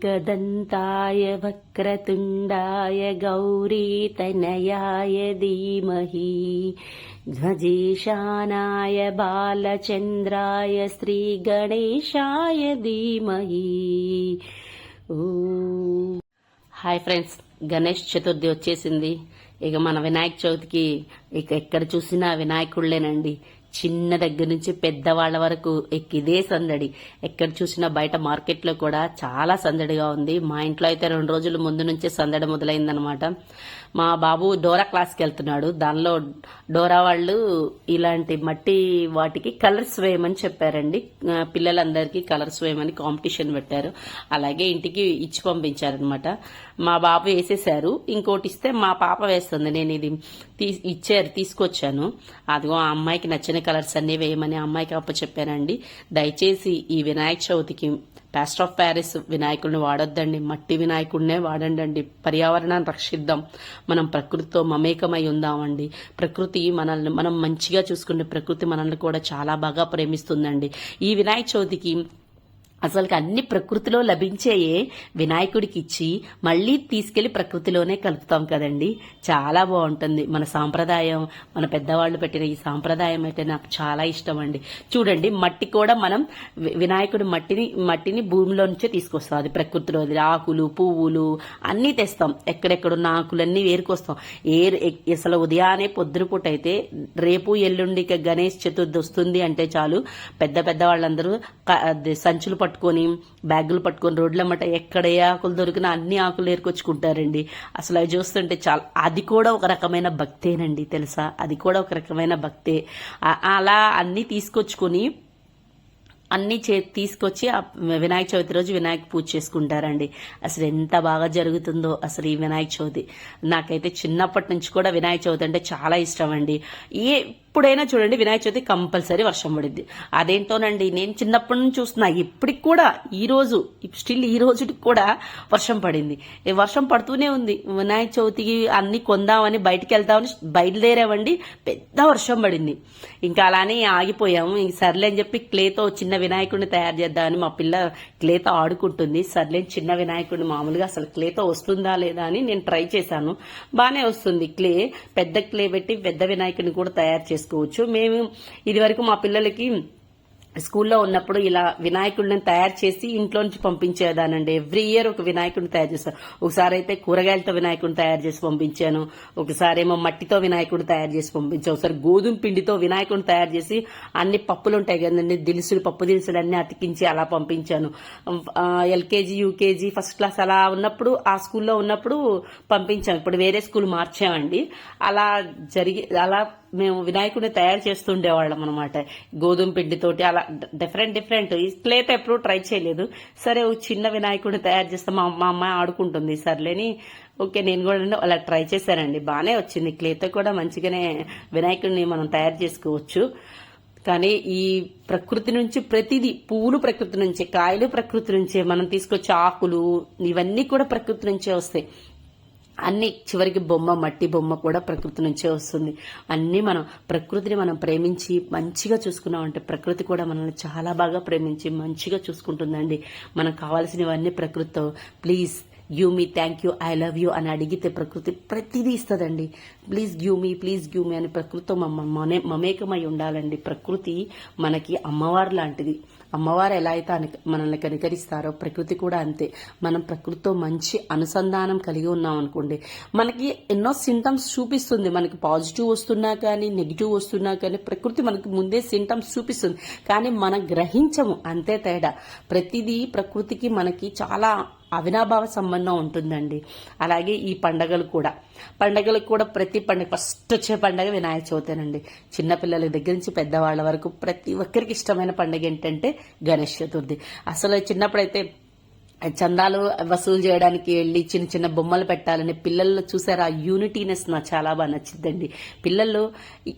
एकदन्ताय वक्रतुण्डाय गौरीतनयाय धीमहि ध्वजेशानाय बालचन्द्राय श्रीगणेशाय धीमहि ఊ. హాయ్ ఫ్రెండ్స్ గణేష్ చతుర్థి వచ్చేసింది ఇక మన వినాయక చవితికి ఇక ఎక్కడ చూసినా వినాయకుళ్ళేనండి చిన్న దగ్గర నుంచి పెద్దవాళ్ళ వరకు ఇదే సందడి. ఎక్కడ చూసినా బయట మార్కెట్లో కూడా చాలా సందడిగా ఉంది. మా ఇంట్లో అయితే రెండు రోజుల ముందు నుంచే సందడి మొదలైందనమాట మా బాబు డోరా క్లాస్కి వెళ్తున్నాడు. దానిలో డోరా వాళ్ళు ఇలాంటి మట్టి వాటికి కలర్స్ వేయమని చెప్పారండి. పిల్లలందరికీ కలర్స్ వేయమని కాంపిటీషన్ పెట్టారు. అలాగే ఇంటికి ఇచ్చి పంపించారనమాట మా బాబు వేసేసారు ఇంకోటి ఇస్తే మా పాప వేస్తుంది. నేను ఇది తీ- ఇచ్చారు తీసుకొచ్చాను. అదిగో ఆ అమ్మాయికి నచ్చిన కలర్స్ అన్ని వేయమని అమ్మాయికి అప్ప చెప్పానండి. దయచేసి ఈ వినాయక చవితికి పేస్ట్ ఆఫ్ ప్యారిస్ వినాయకుడిని వాడొద్దండి. మట్టి వినాయకుడినే వాడండి పర్యావరణాన్ని రక్షిద్దాం. మనం ప్రకృతితో మమేకమై ఉందామండి. ప్రకృతి మనల్ని మనం మంచిగా చూసుకునే ప్రకృతి మనల్ని కూడా చాలా బాగా ప్రేమిస్తుందండి. ఈ వినాయక చవితికి అసలుకి అన్ని ప్రకృతిలో లభించేయే వినాయకుడికి ఇచ్చి మళ్ళీ తీసుకెళ్ళి ప్రకృతిలోనే కలుపుతాం కదండి. చాలా బాగుంటుంది. మన సాంప్రదాయం మన పెద్దవాళ్ళు పెట్టిన ఈ సాంప్రదాయం అయితే నాకు చాలా ఇష్టం అండి చూడండి మట్టి కూడా మనం వినాయకుడి మట్టిని మట్టిని భూమిలో నుంచే తీసుకొస్తాం. అది ప్రకృతిలో అది ఆకులు పువ్వులు అన్నీ తెస్తాం. ఎక్కడెక్కడున్న ఆకులన్నీ వేరుకొస్తాం. ఏ అసలు ఉదయాన్నే పొద్దునపూట అయితే రేపు ఎల్లుండి ఇక గణేష్ చతుర్థి వస్తుంది అంటే చాలు. పెద్ద పెద్ద వాళ్ళందరూ సంచులు అది సంచులు పట్టుకొని బ్యాగులు పట్టుకొని రోడ్ల మట ఎక్కడ ఏ ఆకులు దొరికినా అన్ని ఆకులు ఏరుకొచ్చుకుంటారండి. అసలు అవి చూస్తుంటే చాలా అది కూడా ఒక రకమైన భక్తేనండి తెలుసా? అది కూడా ఒక రకమైన భక్తే. అలా అన్ని తీసుకొచ్చుకొని అన్ని చే తీసుకొచ్చి వినాయక చవితి రోజు వినాయక పూజ చేసుకుంటారండి. అసలు ఎంత బాగా జరుగుతుందో అసలు ఈ వినాయక చవితి. నాకైతే చిన్నప్పటి నుంచి కూడా వినాయక చవితి అంటే చాలా ఇష్టం అండి ఏ ఎప్పుడైనా చూడండి వినాయక చవితి కంపల్సరీ వర్షం పడింది. అదేంటోనండి నేను చిన్నప్పటి నుంచి చూస్తున్నా ఇప్పటికి కూడా ఈ రోజు స్టిల్ ఈ రోజుకి కూడా వర్షం పడింది. వర్షం పడుతూనే ఉంది. వినాయక చవితికి అన్ని కొందామని బయటికి వెళ్దామని బయలుదేరామండి పెద్ద వర్షం పడింది. ఇంకా అలానే ఆగిపోయాము. ఇంక సర్లే అని చెప్పి క్లేతో చిన్న వినాయకుడిని తయారు చేద్దామని మా పిల్ల క్లేతో ఆడుకుంటుంది. సర్లే చిన్న వినాయకుడిని మామూలుగా అసలు క్లేతో వస్తుందా లేదా అని నేను ట్రై చేశాను. బాగానే వస్తుంది క్లే. పెద్ద క్లే పెట్టి పెద్ద వినాయకుడిని కూడా తయారు చేసుకోవచ్చు. మేము ఇదివరకు మా పిల్లలకి స్కూల్లో ఉన్నప్పుడు ఇలా వినాయకుడిని తయారు చేసి ఇంట్లో నుంచి పంపించేదానండి. ఎవ్రీ ఇయర్ ఒక వినాయకుడిని తయారు చేస్తాను ఒకసారి అయితే కూరగాయలతో వినాయకుడిని తయారు చేసి పంపించాను. ఒకసారి ఏమో మట్టితో వినాయకుడిని తయారు చేసి పంపించాను. ఒకసారి గోధుమ పిండితో వినాయకుడిని తయారు చేసి అన్ని పప్పులు ఉంటాయి కదండి. దినుసులు పప్పు దినుసులు అన్ని అతికించి అలా పంపించాను. ఎల్కేజీ యూకేజీ ఫస్ట్ క్లాస్ అలా ఉన్నప్పుడు ఆ స్కూల్లో ఉన్నప్పుడు పంపించాం. ఇప్పుడు వేరే స్కూల్ మార్చామండి. అలా జరిగి అలా మేము వినాయకుడిని తయారు చేస్తుండేవాళ్ళం అనమాట గోధుమ పిండితోటి అలా డిఫరెంట్ డిఫరెంట్ ఈ ఎప్పుడూ ఎప్పుడు ట్రై చేయలేదు. సరే ఒక చిన్న వినాయకుడిని తయారు చేస్తే మా మా అమ్మాయి ఆడుకుంటుంది. సర్లేని ఓకే నేను కూడా అలా ట్రై చేశానండి. బాగానే వచ్చింది. క్లేతో కూడా మంచిగానే వినాయకుడిని మనం తయారు చేసుకోవచ్చు. కానీ ఈ ప్రకృతి నుంచి ప్రతిదీ పువ్వులు ప్రకృతి నుంచే కాయలు ప్రకృతి నుంచే మనం తీసుకొచ్చే ఆకులు ఇవన్నీ కూడా ప్రకృతి నుంచే వస్తాయి. అన్ని చివరికి బొమ్మ మట్టి బొమ్మ కూడా ప్రకృతి నుంచే వస్తుంది. అన్నీ మనం ప్రకృతిని మనం ప్రేమించి మంచిగా చూసుకున్నామంటే ప్రకృతి కూడా మనల్ని చాలా బాగా ప్రేమించి మంచిగా చూసుకుంటుందండి. మనకు కావాల్సినవన్నీ ప్రకృతితో. Please give me thank you I love you అని అడిగితే ప్రకృతి ప్రతిదీ ఇస్తుందండి. Please give me please give me అని ప్రకృతితో మమ్మ మమేకమై ఉండాలండి. ప్రకృతి మనకి అమ్మవారు లాంటిది. అమ్మవారు ఎలా అయితే మనల్ని కనికరిస్తారో ప్రకృతి కూడా అంతే. మనం ప్రకృతితో మంచి అనుసంధానం కలిగి ఉన్నాం అనుకోండి మనకి ఎన్నో సింటమ్స్ చూపిస్తుంది. మనకి పాజిటివ్ వస్తున్నా కానీ నెగిటివ్ వస్తున్నా కానీ ప్రకృతి మనకి ముందే సింటమ్స్ చూపిస్తుంది. కానీ మనం గ్రహించము అంతే తేడా. ప్రతిదీ ప్రకృతికి మనకి చాలా అవినాభావ సంబంధం ఉంటుందండి. అలాగే ఈ పండగలు కూడా. పండగలకు కూడా ప్రతి పండగ ఫస్ట్ వచ్చే పండగ వినాయక చవితేనండి. చిన్నపిల్లల దగ్గర నుంచి పెద్దవాళ్ళ వరకు ప్రతి ఒక్కరికి ఇష్టమైన పండగ ఏంటంటే గణేష్ చతుర్థి. అసలు చిన్నప్పుడైతే చందాలు వసూలు చేయడానికి వెళ్ళి చిన్న చిన్న బొమ్మలు పెట్టాలని పిల్లల్లో చూసారు ఆ యూనిటీనెస్ నాకు చాలా బాగా నచ్చిందండి పిల్లలు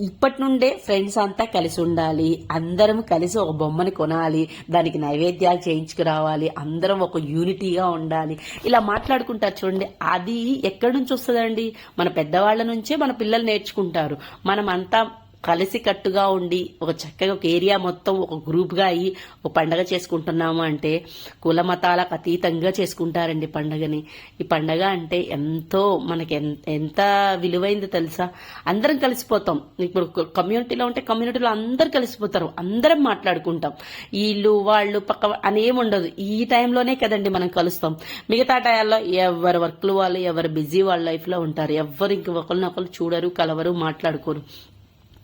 ఇప్పటి నుండే ఫ్రెండ్స్ అంతా కలిసి ఉండాలి అందరం కలిసి ఒక బొమ్మని కొనాలి దానికి నైవేద్యాలు చేయించుకురావాలి అందరం ఒక యూనిటీగా ఉండాలి. ఇలా మాట్లాడుకుంటారు చూడండి అది ఎక్కడి నుంచి వస్తుందండి? మన పెద్దవాళ్ళ నుంచే మన పిల్లలు నేర్చుకుంటారు. మనం అంతా కలిసికట్టుగా ఉండి ఒక చక్కగా ఒక ఏరియా మొత్తం ఒక గ్రూప్గా అయ్యి ఒక పండగ చేసుకుంటున్నాము అంటే కుల మతాలకు అతీతంగా చేసుకుంటారండి పండగని. ఈ పండగ అంటే ఎంతో మనకి ఎన్- ఎంత విలువైంది తెలుసా? అందరం కలిసిపోతాం. ఇప్పుడు కమ్యూనిటీలో ఉంటే కమ్యూనిటీలో అందరు కలిసిపోతారు. అందరం మాట్లాడుకుంటాం. వీళ్ళు వాళ్ళు పక్క అని ఉండదు. ఈ టైంలోనే కదండి మనం కలుస్తాం. మిగతా టయాల్లో ఎవరి వర్క్లు వాళ్ళు ఎవరు బిజీ వాళ్ళ లైఫ్లో ఉంటారు. ఎవరు ఇంకొకరినొకరు చూడరు కలవరు మాట్లాడుకోరు.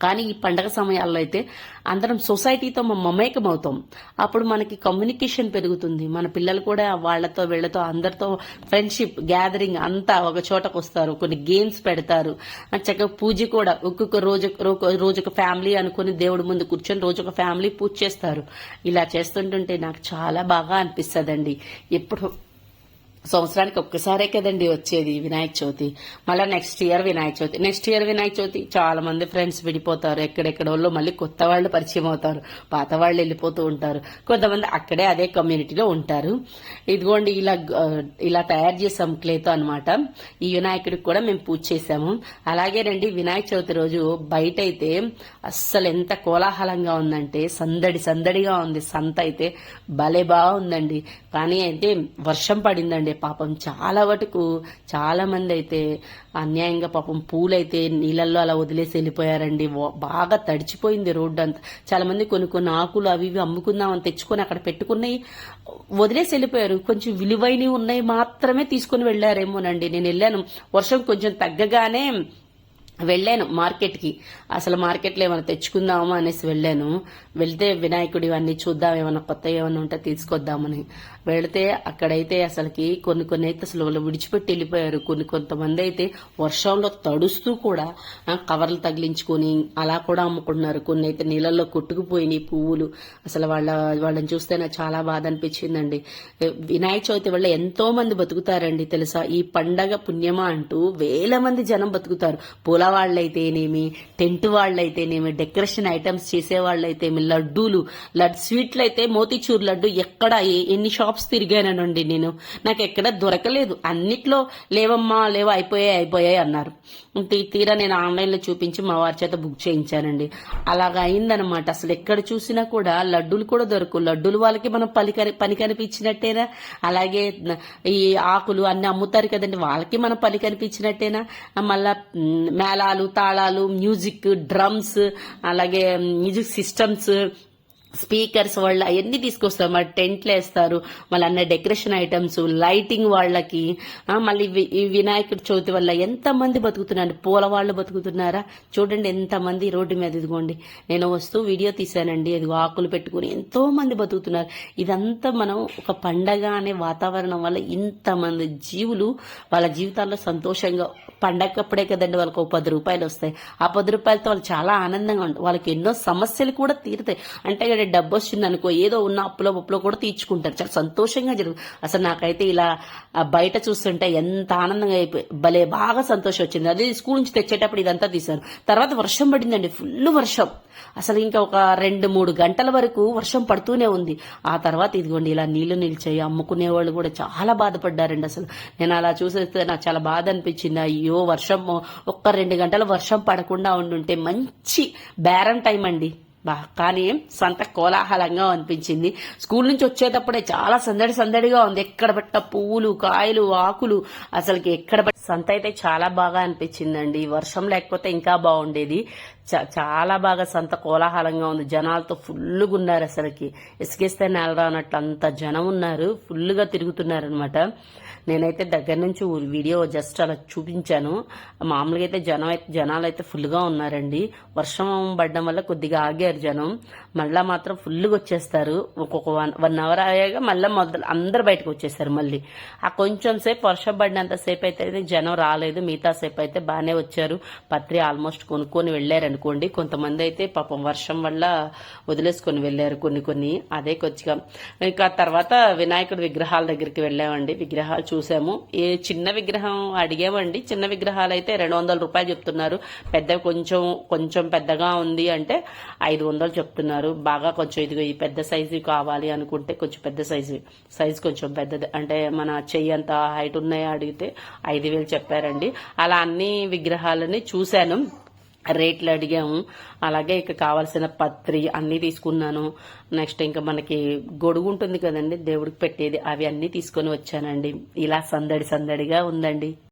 కానీ ఈ పండగ సమయాల్లో అయితే అందరం సొసైటీతో మమేకం అవుతాం అప్పుడు మనకి కమ్యూనికేషన్ పెరుగుతుంది. మన పిల్లలు కూడా వాళ్ళతో వీళ్ళతో అందరితో ఫ్రెండ్షిప్ గ్యాదరింగ్ అంతా ఒక చోటకు వస్తారు. కొన్ని గేమ్స్ పెడతారు. చక్కగా పూజ కూడా ఒక్కొక్క రోజు రో- రోజు ఒక ఫ్యామిలీ అనుకుని దేవుడి ముందు కూర్చొని రోజు ఒక ఫ్యామిలీ పూజ చేస్తారు. ఇలా చేస్తుంటుంటే నాకు చాలా బాగా అనిపిస్తుందండి. ఎప్పుడు సంవత్సరానికి ఒక్కసారే కదండి వచ్చేది వినాయక చవితి. మళ్ళీ next year Vinayaka Chavithi. Next year Vinayaka Chavithi చాలా మంది ఫ్రెండ్స్ విడిపోతారు. ఎక్కడెక్కడ వాళ్ళు మళ్ళీ కొత్త వాళ్ళు పరిచయం అవుతారు. పాత వాళ్ళు వెళ్ళిపోతూ ఉంటారు. కొంతమంది అక్కడే అదే కమ్యూనిటీలో ఉంటారు. ఇదిగోండి ఇలా ఇలా తయారు చేసాం క్లేతో అన్నమాట. ఈ వినాయకుడికి కూడా మేము పూజ చేసాము. అలాగే రండి వినాయక చవితి రోజు బయట అయితే అస్సలు ఎంత కోలాహలంగా ఉందంటే సందడి సందడిగా ఉంది. సంత అయితే భలే బాగుందండి. కానీ అయితే వర్షం పడిందండి. పాపం చాలా వరకు చాలా మంది అయితే అన్యాయంగా పాపం పూలైతే నీళ్ళల్లో అలా వదిలేసి వెళ్ళిపోయారండి. బాగా తడిచిపోయింది రోడ్డు అంతా. చాలా మంది కొన్ని కొన్ని ఆకులు అవి ఇవి అమ్ముకుందామని తెచ్చుకొని అక్కడ పెట్టుకున్నాయి. వదిలేసి వెళ్ళిపోయారు. కొంచెం విలువైనవి ఉన్నాయి మాత్రమే తీసుకుని వెళ్ళారేమోనండి. నేను వెళ్ళాను. వర్షం కొంచెం తగ్గగానే వెళ్ళాను మార్కెట్కి. అసలు మార్కెట్లో ఏమైనా తెచ్చుకుందామా అనేసి వెళ్ళాను. వెళ్తే వినాయకుడి ఇవన్నీ చూద్దాం ఏమైనా కొత్త ఏమైనా ఉంటే తీసుకొద్దామని. వెళితే అక్కడైతే అసలుకి కొన్ని కొన్ని అయితే అసలు వాళ్ళు విడిచిపెట్టి వెళ్ళిపోయారు. కొన్ని కొంతమంది అయితే వర్షంలో తడుస్తూ కూడా కవర్లు తగిలించుకొని అలా కూడా అమ్ముకుంటున్నారు. కొన్ని అయితే నీళ్ళల్లో కొట్టుకుపోయినాయి పువ్వులు. అసలు వాళ్ళ వాళ్ళని చూస్తే నాకు చాలా బాధ అనిపించిందండి. వినాయక చవితి వల్ల ఎంతో మంది బతుకుతారండి తెలుసా? ఈ పండగ పుణ్యమా అంటూ వేల మంది జనం బతుకుతారు. పూల వాళ్ళైతేనేమి టెంట్ వాళ్ళైతేనేమి డెకరేషన్ ఐటమ్స్ చేసే వాళ్ళైతేమి లడ్డూలు లడ్ స్వీట్లు అయితే మోతీచూర్ లడ్డు ఎక్కడ ఎన్ని షాప్ షాప్స్ తిరిగానండి నేను? నాకు ఎక్కడ దొరకలేదు. అన్నిట్లో లేవమ్మా లేవో అయిపోయాయి అయిపోయాయి అన్నారు. తీ- తీరా నేను ఆన్లైన్లో చూపించి మా వారి చేత బుక్ చేయించానండి. అలాగా అయిందనమాట అసలు ఎక్కడ చూసినా కూడా లడ్డూలు కూడా దొరకవు. లడ్డూలు వాళ్ళకి మనం పలి కని పని కనిపించినట్టేనా అలాగే ఈ ఆకులు అన్ని అమ్ముతారు కదండి. వాళ్ళకి మనం పని కనిపించినట్టేనా మళ్ళా మేళాలు తాళాలు మ్యూజిక్ డ్రమ్స్ అలాగే మ్యూజిక్ సిస్టమ్స్ స్పీకర్స్ వాళ్ళు అవన్నీ తీసుకొస్తారు. మరి టెంట్లు వేస్తారు. మళ్ళీ అన్న డెకరేషన్ ఐటమ్స్ లైటింగ్ వాళ్ళకి మళ్ళీ వి- ఈ వినాయకుడి చవితి వల్ల ఎంతమంది బతుకుతున్నారు? పూల వాళ్ళు బతుకుతున్నారా? చూడండి ఎంతమంది రోడ్డు మీద ఇదిగోండి. నేను వస్తూ వీడియో తీశానండి. అది ఆకులు పెట్టుకుని ఎంతో మంది బతుకుతున్నారు. ఇదంతా మనం ఒక పండగ అనే వాతావరణం వల్ల ఇంతమంది జీవులు వాళ్ళ జీవితాల్లో సంతోషంగా పండగప్పుడే కదండి వాళ్ళకి ఒక పది రూపాయలు వస్తాయి. ఆ పది రూపాయలతో వాళ్ళు చాలా ఆనందంగా ఉంటారు వాళ్ళకి ఎన్నో సమస్యలు కూడా తీరుతాయి. అంటే ఇక్కడ డబ్బు వచ్చింది అనుకో ఏదో ఉన్న అప్పులో ఉప్పులో కూడా తీర్చుకుంటారు. చాలా సంతోషంగా జరుగుతుంది అసలు నాకైతే ఇలా బయట చూస్తుంటే ఎంత ఆనందంగా అయిపోయి భలే బాగా సంతోషం వచ్చింది అదే స్కూల్ నుంచి తెచ్చేటప్పుడు ఇదంతా తీశాను. తర్వాత వర్షం పడిందండి ఫుల్ వర్షం. అసలు ఇంకా ఒక రెండు మూడు గంటల వరకు వర్షం పడుతూనే ఉంది. ఆ తర్వాత ఇదిగోండి ఇలా నీళ్ళు నిలిచాయి అమ్ముకునే వాళ్ళు కూడా చాలా బాధపడ్డారండి అసలు. నేను అలా చూసేస్తే నాకు చాలా బాధ అనిపించింది. అయ్యో వర్షం ఒక్క రెండు గంటల వర్షం పడకుండా ఉండుంటే మంచి బేరం టైం అండి. కానీ సంత కోలాహలంగా అనిపించింది. స్కూల్ నుంచి వచ్చేటప్పుడే చాలా సందడి సందడిగా ఉంది. ఎక్కడ పెట్ట పువ్వులు కాయలు ఆకులు? అసలుకి ఎక్కడ సంత అయితే చాలా బాగా అనిపించిందండి. వర్షం లేకపోతే ఇంకా బాగుండేది. చాలా బాగా సంత కోలాహలంగా ఉంది. జనాలతో ఫుల్గా ఉన్నారు అసలుకి. ఇసుకేస్తే నెలరా రానట్లు అంత జనం ఉన్నారు. ఫుల్గా తిరుగుతున్నారనమాట నేనైతే దగ్గర నుంచి ఊరి వీడియో జస్ట్ అలా చూపించాను. మామూలుగా అయితే జనం అయితే జనాలు అయితే ఫుల్గా ఉన్నారండి. వర్షం పడడం వల్ల కొద్దిగా ఆగారు జనం. మళ్ళా మాత్రం ఫుల్గా వచ్చేస్తారు. ఒక్కొక్క వన్ వన్ అవర్ అయ్యాక మళ్ళీ మొదలు అందరు బయటకు వచ్చేసారు మళ్ళీ. ఆ కొంచెం సేపు వర్షం పడినంత సేపు అయితే జనం రాలేదు. మిగతా సేపు అయితే బాగానే వచ్చారు. పత్రి ఆల్మోస్ట్ కొనుక్కొని వెళ్ళారండి. అనుకోండి. కొంతమంది అయితే పాపం వర్షం వల్ల వదిలేసుకొని వెళ్ళారు కొన్ని కొన్ని. అదే కొద్దిగా. ఇంకా తర్వాత వినాయకుడి విగ్రహాల దగ్గరికి వెళ్ళామండి. విగ్రహాలు చూసాము. ఏ చిన్న విగ్రహం అడిగామండి. చిన్న విగ్రహాలు అయితే రెండు వందల రూపాయలు చెప్తున్నారు. పెద్ద కొంచెం కొంచెం పెద్దగా ఉంది అంటే ఐదు వందలు చెప్తున్నారు. బాగా కొంచెం ఇదిగో ఈ పెద్ద సైజు కావాలి అనుకుంటే కొంచెం పెద్ద సైజు సైజు కొంచెం పెద్దది. అంటే మన చెయ్యి అంత హైట్ ఉన్నాయో అడిగితే ఐదు వేలు చెప్పారండి. అలా అన్ని విగ్రహాలని చూశాను. రేట్లు అడిగాము. అలాగే ఇక కావాల్సిన పత్రి అన్నీ తీసుకున్నాను. నెక్స్ట్ ఇంకా మనకి గొడుగు ఉంటుంది కదండి దేవుడికి పెట్టేది అవి అన్నీ తీసుకొని వచ్చానండి. ఇలా సందడి సందడిగా ఉందండి.